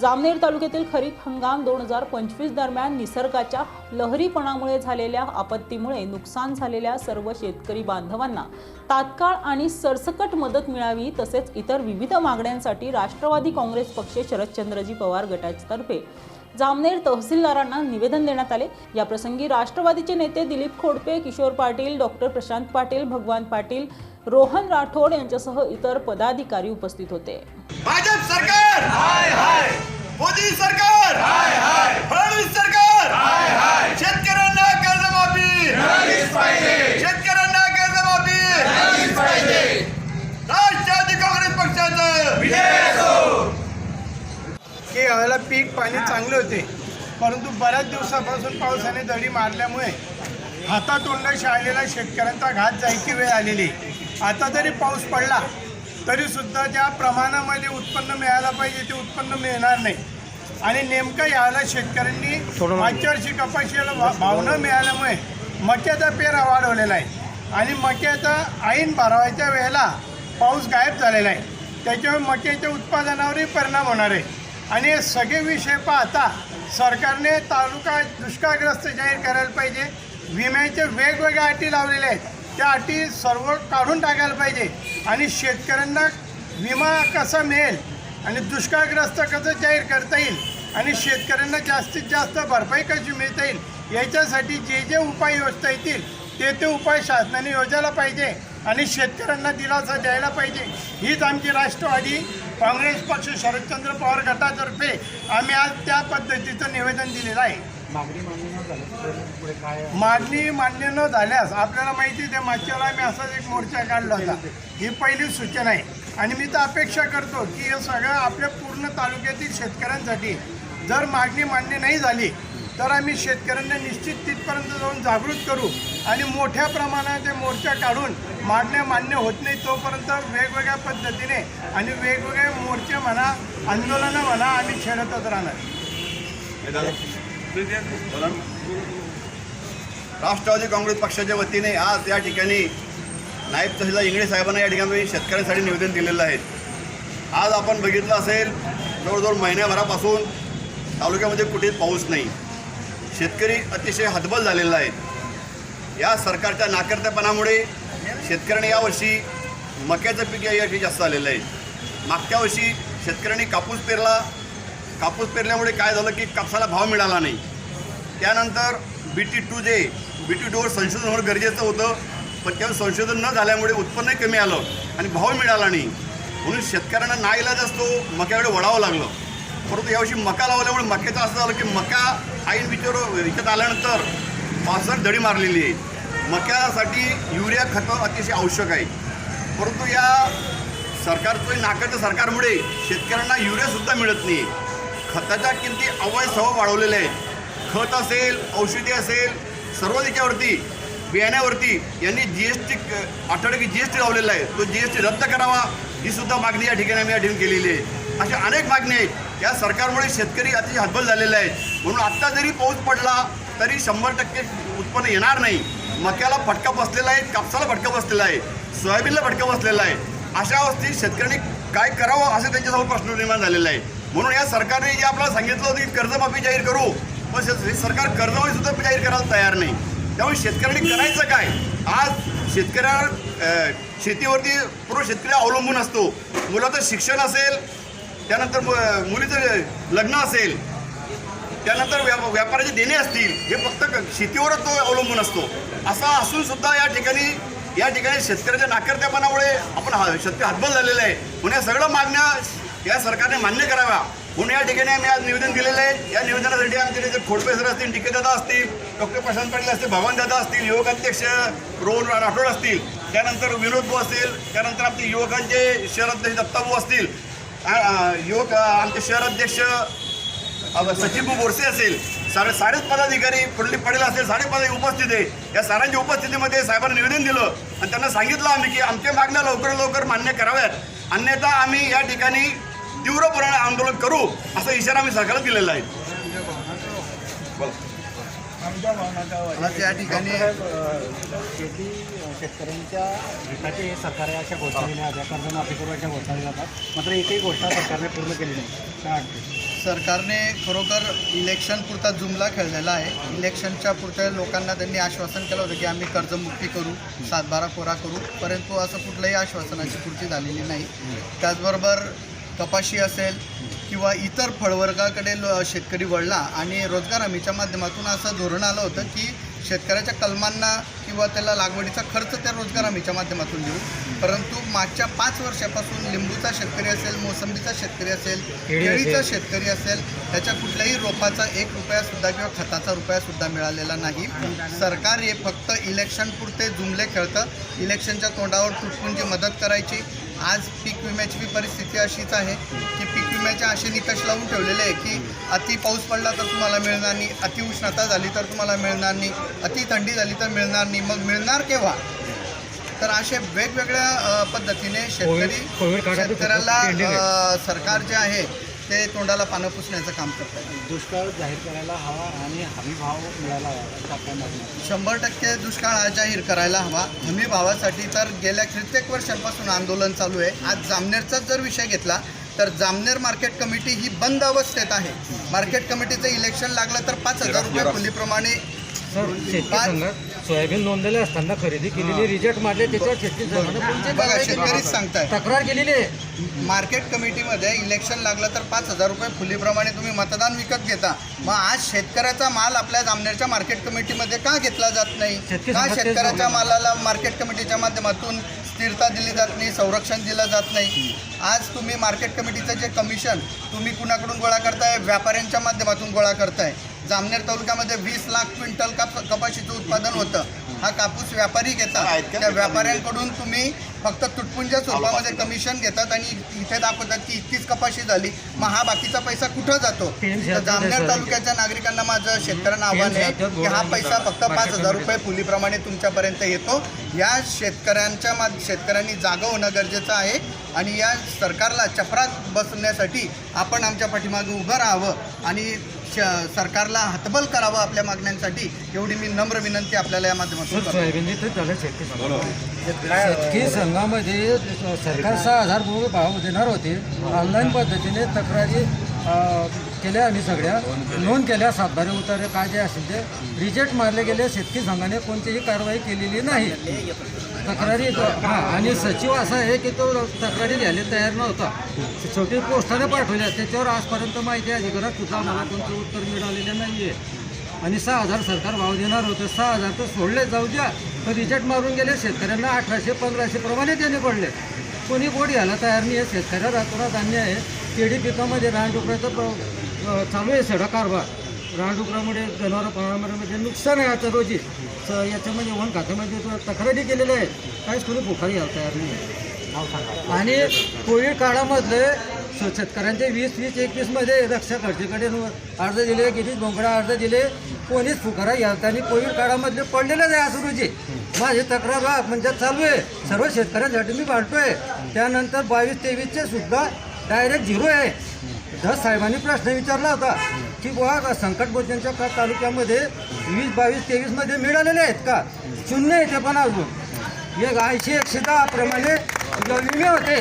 जामनेर तालुक्यातील खरीप हंगाम दोन हजार पंचवीस दरम्यान निसर्गाच्या लहरीपणामुळे झालेल्या आपत्तीमुळे नुकसान झालेल्या सर्व शेतकरी बांधवांना तात्काळ आणि सरसकट मदत मिळावी तसेच इतर विविध मागण्यांसाठी राष्ट्रवादी काँग्रेस पक्ष शरदचंद्रजी पवार गटातर्फे जामनेर तहसीलदारांना निवेदन देण्यात आले. याप्रसंगी राष्ट्रवादीचे नेते दिलीप खोडपे किशोर पाटील डॉक्टर प्रशांत पाटील भगवान पाटील रोहन राठोड यांच्यासह इतर पदाधिकारी उपस्थित होते. भाजप सरकार! हाय हाय! मोदी सरकार! हाय हाय! फडणवीस सरकार! हाय हाय! शेतकऱ्यांना कर्जमाफी! मिळालीच पाहिजे! शेतकऱ्यांना कर्जमाफी! मिळालीच पाहिजे! राष्ट्रवादी काँग्रेस पक्षाचं! की यावेळेला पीक पाणी चांगले होते. परंतु बऱ्याच दिवसापासून पावसाने दडी मारल्यामुळे हातातोंड शाळलेल्या शेतकऱ्यांचा घात जायची वेळ आलेली. आता जरी पाऊस पडला तरी सुद्धा ज्या प्रमाणामध्ये उत्पन्न मिळायला पाहिजे ते उत्पन्न मिळणार नाही. आणि नेमकं यावेळेला शेतकऱ्यांनी मागच्या वर्षी कपाशीला भाव न मिळाल्यामुळे मक्याचा पेरा वाढवलेला आहे. आणि मक्याचा ऐन भरवायच्या वेळेला पाऊस गायब झालेला आहे. त्याच्यामुळे मक्याच्या उत्पादनावरही परिणाम होणार आहे. आणि हे सगळे विषय पाहता सरकारने तालुका दुष्काळग्रस्त जाहीर करायला पाहिजे. विम्याचे वेगवेगळ्या अटी लावलेल्या आहेत. त्या अटी सर्व काढून टाकायला पाहिजे. आणि शेतकऱ्यांना विमा कसा मिळेल आणि दुष्काळग्रस्त कसं जाहीर करता येईल आणि शेतकऱ्यांना जास्तीत जास्त भरपाई कशी मिळता येईल याच्यासाठी जे जे उपाय योजता येतील ते ते उपाय शासनाने योजायला पाहिजे आणि शेतकऱ्यांना दिलासा द्यायला पाहिजे. हीच आमची राष्ट्रवादी काँग्रेस पक्ष शरदचंद्र पवार गटातर्फे आम्ही आज त्या पद्धतीचं निवेदन दिलेलं आहे. मागणी मान्य न झाल्यास आपल्याला माहिती आहे, त्या मागच्या वेळेला आम्ही असाच एक मोर्चा काढला होता. ही पहिली सूचना आहे. आणि मी तर अपेक्षा करतो की हे सगळं आपल्या पूर्ण तालुक्यातील शेतकऱ्यांसाठी जर मागणी मान्य नाही झाली तर आम्ही शेतकऱ्यांना निश्चित तिथपर्यंत जाऊन जागृत करू आणि मोठ्या प्रमाणात ते मोर्चा काढून मागण्या मान्य होत नाही तोपर्यंत वेगवेगळ्या पद्धतीने आणि वेगवेगळे मोर्चे म्हणा आंदोलनं म्हणा आम्ही छेडतच राहणार. राष्ट्रवादी काँग्रेस पक्षाच्या वतीने आज या ठिकाणी नायब तहसीलदार इंगळे साहेबांना या ठिकाणी शेतकऱ्यांसाठी निवेदन दिलेलं आहे. आज आपण बघितलं असेल जवळजवळ महिन्याभरापासून तालुक्यामध्ये कुठेच पाऊस नाही. शेतकरी अतिशय हतबल झालेला आहे. या सरकारच्या नाकर्तेपणामुळे शेतकऱ्यांनी यावर्षी मक्याचं पीक या ठिकाणी जास्त आलेलं आहे. मागच्या वर्षी शेतकऱ्यांनी कापूस पेरला कापूस पेरल्यामुळे काय झालं की कापसाला भाव मिळाला नाही. त्यानंतर बी टी टू जे बी टी टूवर संशोधन होणं गरजेचं होतं. पण त्यावर संशोधन न झाल्यामुळे उत्पन्नही कमी आलं आणि भाव मिळाला नाही. म्हणून शेतकऱ्यांना नाईलाज असतो मक्याकडे वळावं लागलं. परंतु यावर्षी मका लावल्यामुळे मक्याचं असं झालं की मका आईन विचार विकत आल्यानंतर पावसात दडी मारलेली आहे. मक्यासाठी युरिया खतं अतिशय आवश्यक आहे. परंतु या सरकारचं नाकाच्या सरकारमुळे शेतकऱ्यांना युरियासुद्धा मिळत नाही. खताच्या किमती अवय सव वाढवलेल्या आहेत. खत असेल औषधी असेल सर्व त्याच्यावरती बियाण्यावरती यांनी जी एस टी आठवड्याची जी एस टी लावलेला आहे. तो जी एस टी रद्द करावा ही सुद्धा मागणी या ठिकाणी आम्ही या ठिकाणी केलेली आहे. अशा अनेक मागण्या आहेत. या सरकारमुळे शेतकरी अतिशय हतबल झालेले आहेत. म्हणून आत्ता जरी पाऊस पडला तरी शंभर टक्के उत्पन्न येणार नाही. मक्याला फटका बसलेला आहे कापसाला फटका बसलेला आहे सोयाबीनला फटका बसलेला आहे. अशा अवस्थेत शेतकऱ्यांनी काय करावं असं त्यांच्यासमोर प्रश्न निर्माण झालेला आहे. म्हणून या सरकारने जे आपल्याला सांगितलं होतं की कर्जमाफी जाहीर करू पण हे सरकार कर्जमाफी सुद्धा जाहीर करायला तयार नाही. त्यामुळे शेतकऱ्यांनी करायचं काय? आज शेतकऱ्यावर अ, शेतीवरती पूर्ण शेतकरी अवलंबून असतो. मुलाचं शिक्षण असेल त्यानंतर मु- मुलीचं लग्न असेल त्यानंतर व्या व्यापाराचे देणे असतील हे फक्त शेतीवरच तो अवलंबून असतो. असा असून सुद्धा या ठिकाणी या ठिकाणी शेतकऱ्याच्या नाकर्त्यापणामुळे आपण हा शेतकरी हातबल झालेला आहे. म्हणून या सगळ्या मागण्या या सरकारने मान्य कराव्या म्हणून या ठिकाणी आम्ही आज निवेदन दिलेलं आहे. या निवेदनासाठी आमचे नेते खोडपे सर असतील डी दादा असतील डॉक्टर प्रशांत पाटील असतील भगवान दादा असतील युवक अध्यक्ष रोहन राठोड असतील. त्यानंतर विनोद भाऊ असतील त्यानंतर आमचे युवकांचे शहर अध्यक्ष दत्ताभाऊ असतील. युवक आमचे शहर अध्यक्ष सचिन बोरसे असेल साडे साडेच पदाधिकारी पुढली पडेल असेल साडेपाच उपस्थित आहे. या सारांच्या उपस्थितीमध्ये साहेबांना निवेदन दिलं. आणि त्यांना सांगितलं आम्ही की आमच्या मागण्या लवकर लवकर मान्य कराव्यात. अन्यथा आम्ही या ठिकाणी तीव्रपणाने आंदोलन करू असा इशारा आम्ही सरकारला दिलेला आहे. या ठिकाणी शेती शेतकऱ्यांच्या हिताचे हे सरकार आहे अशा घोषणा दिल्या जातात. कर्जमाफी करू अशा घोषणा जातात. मात्र एकही घोषणा सरकारने पूर्ण केली नाही. काय सरकारने खरोखर इलेक्शन पुरता जुमला खेळलेला आहे. इलेक्शनच्या पुरत्या लोकांना त्यांनी आश्वासन केलं होतं की आम्ही कर्जमुक्ती करू सातबारा कोरा करू. परंतु असं कुठलंही आश्वासनाची पूर्ती झालेली नाही. त्याचबरोबर कपाशी असेल किंवा इतर फळवर्गाकडे लो शेतकरी वळला आणि रोजगार हमीच्या माध्यमातून असं धोरण आलं होतं की शेतकऱ्याच्या कलमांना किंवा त्याला लागवडीचा खर्च त्या रोजगार हमीच्या माध्यमातून देऊ. परंतु मागच्या पाच वर्षापासून लिंबूचा शेतकरी असेल मोसंबीचा शेतकरी असेल केळी केळीचा. शेतकरी असेल त्याच्या कुठल्याही रोपाचा एक रुपयासुद्धा किंवा खताचा रुपयासुद्धा मिळालेला नाही. सरकार हे फक्त इलेक्शन पुरते जुमले खेळतं. इलेक्शनच्या तोंडावर तुटपुंजी मदत करायची. आज पीक विम्याची परिस्थिती अशीच आहे की पीक विम्याचे असे निकष लावून ठेवलेले आहे की अति पाऊस पडला तर तुम्हाला मिळणार नाही अति उष्णता झाली तर तुम्हाला मिळणार नाही अति थंडी झाली तर मिळणार नाही. मग मिळणार केव्हा? तर असे वेगवेगळ्या पद्धतीने शेतकरी शेतकऱ्याला सरकार जे आहे ते तोंडाला पानं पुसण्याचं काम करतं दुष्काळ जाहीर करायला हवा आणि हमी भाव मिळायला हवा शंभर टक्के दुष्काळ हा जाहीर करायला हवा. हमी भावासाठी तर गेल्या कित्येक वर्षांपासून आंदोलन चालू आहे. आज जामनेरचाच जर विषय घेतला तर जामनेर मार्केट कमिटी ही बंद अवस्थेत आहे. मार्केट कमिटीचं इलेक्शन लागलं तर पाच हजार रुपये खुलीप्रमाणे सोयाबीन नोंदलेले असताना खरेदी केलेली रिजेक्ट मारले त्याच्यावर शेतकरी संघाने कोणती बघा कारवाई शेतकरीच केली? सांगताय. तक्रार केलेली आहे. मार्केट कमिटीमध्ये इलेक्शन लागलं तर पाच हजार रुपये खुलीप्रमाणे तुम्ही मतदान विकत घेता. मग आज शेतकऱ्याचा माल आपल्या जामनेरच्या मार्केट कमिटीमध्ये का घेतला जात नाही? शेतकरी का शेतकऱ्याच्या. मालाला मार्केट कमिटीच्या माध्यमातून स्थिरता दिली जात नाही संरक्षण दिलं जात नाही? आज तुम्ही मार्केट कमिटीचं जे कमिशन तुम्ही कुणाकडून गोळा करताय? व्यापाऱ्यांच्या माध्यमातून गोळा करताय. जामनेर तालुक्यामध्ये वीस लाख क्विंटल काप कपाशीचं उत्पादन होतं. हा कापूस व्यापारी घेतात. त्या व्यापाऱ्यांकडून तुम्ही फक्त तुटपुंज स्वरूपामध्ये कमिशन घेतात आणि इथे दाखवतात की इतकीच कपाशी झाली. मग हा बाकीचा पैसा कुठं जातो? तर जामनेर. तालुक्याच्या नागरिकांना माझं शेतकऱ्यांना आव्हान आहे की हा पैसा फक्त पाच हजार रुपये फुलीप्रमाणे तुमच्यापर्यंत येतो. या शेतकऱ्यांच्या मा शेतकऱ्यांनी जागं होणं गरजेचं आहे आणि या सरकारला चपरात बसण्यासाठी आपण आमच्या पाठीमागे उभं राहावं आणि श सरकारला हतबल करावं आपल्या मागण्यांसाठी एवढी मी नम्र विनंती आपल्याला या माध्यमातून करतो. शेतकरी संघामध्ये. शेतकरी संघामध्ये सरकार सहा हजार रुपये भाव देणार होते. ऑनलाईन पद्धतीने तक्रारी अ, केल्या आम्ही सगळ्या. नोंद केल्या सातबारे उतारे काय जे असेल ते. रिजेक्ट मारले गेले शेतकरी संघाने कोणतीही कारवाई केलेली नाही. तक्रारी हां आणि सचिव असा आहे की तो तक्रारी घ्यायला तयार नव्हता. छोटी पोस्टाने पाठवल्या. त्याच्यावर आजपर्यंत माहिती अधिकारात तुझा मला कोणतं उत्तर मिळालेलं नाही आहे आणि सहा हजार सरकार भाव देणार होतं. सहा हजार तर सोडले. जाऊ द्या. पण रिजेक्ट मारून गेले. शेतकऱ्यांना अठराशे पंधराशे प्रमाणे त्याने पडले. कोणी गोड घ्यायला तयार नाही आहे शेतकऱ्या रातोरात धान्य आहे. केडी पिकामध्ये रानडुकऱ्याचं चालू आहे सडा कारभार. रानडुकरामुळे जनावरं पाळामध्ये नुकसान आहे आता रोजी. स- याच्यामध्ये वन खात्यामध्ये तो तक्रारी केलेल्या आहेत काहीच कोणी भुखारी घ्यायला तयार नाही आहे. आणि कोविड काळामधले शेतकऱ्यांचे वीस वीस एकवीसमध्ये रक्षा खर्चीकडे अर्ज दिले गिरीश बोंगडा अर्ज दिले कोणीच फुकारा घ्यालता आणि कोविड काळामधले पडलेलेच आहे असं रोजी. माझी तक्रार म्हणजे चालू आहे. सर्व शेतकऱ्यांसाठी मी मांडतोय त्यानंतर बावीस तेवीसचे सुद्धा डायरेक्ट झिरो आहे. धस साहेबांनी प्रश्न विचारला होता. की बुवा संकट भोजनच्या का तालुक्यामध्ये वीस बावीस तेवीसमध्ये मिळालेले आहेत का? शून्य येते पण अजून. एक ऐंशी एकशे दहा प्रमाणे विमे होते.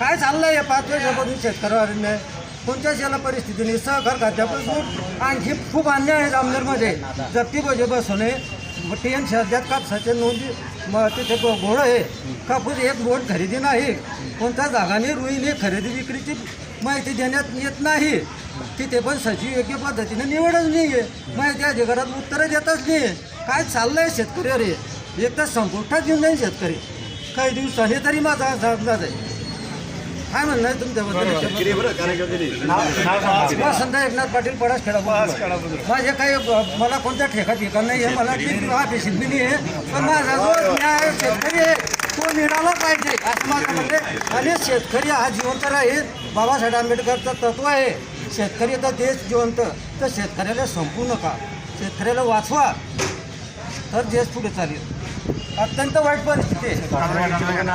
काय चाललंय आहे पाच वर्षापासून शेतकऱ्यांना कोणत्याच याला परिस्थितीने सहकार खात्यापासून आणखी खूप अन्याय आहे जामनेरमध्ये. जप्ती बजे बसवणे टी एन शहरात कापसाचे नोंदी? म तिथे घोडं आहे. कापूस एक बोट खरेदी नाही. कोणत्या जागाने रुईने खरेदी विक्रीची माहिती देण्यात येत नाही. तिथे पण सचिव योग्य पद्धतीने निवडच नाही आहे. माहिती अधिकारात उत्तरं देतच नाही काय चाललंय शेतकऱ्यावर हे? एक तर संपुष्टात येऊन जाईल शेतकरी. काही दिवसांनी तरी माझा अंदाज आहे. काय म्हणणं आहे तुमच्याबद्दल वसंत एकनाथ पाटील पडास खेळा माझे काही मला कोणत्या ठेका ठिकाण नाही आहे मला आहे. पण माझा जो न्याय शेतकरी आहे तो मिळाला पाहिजे? असं माझं म्हणणे आणि शेतकरी हा जिवंत राहील. बाबासाहेब आंबेडकरचं तत्व आहे. शेतकरी तर देश जिवंत. तर शेतकऱ्याला संपू नका. शेतकऱ्याला वाचवा. तर देश पुढे चालेल. अत्यंत वाईट परिस्थिती आहे.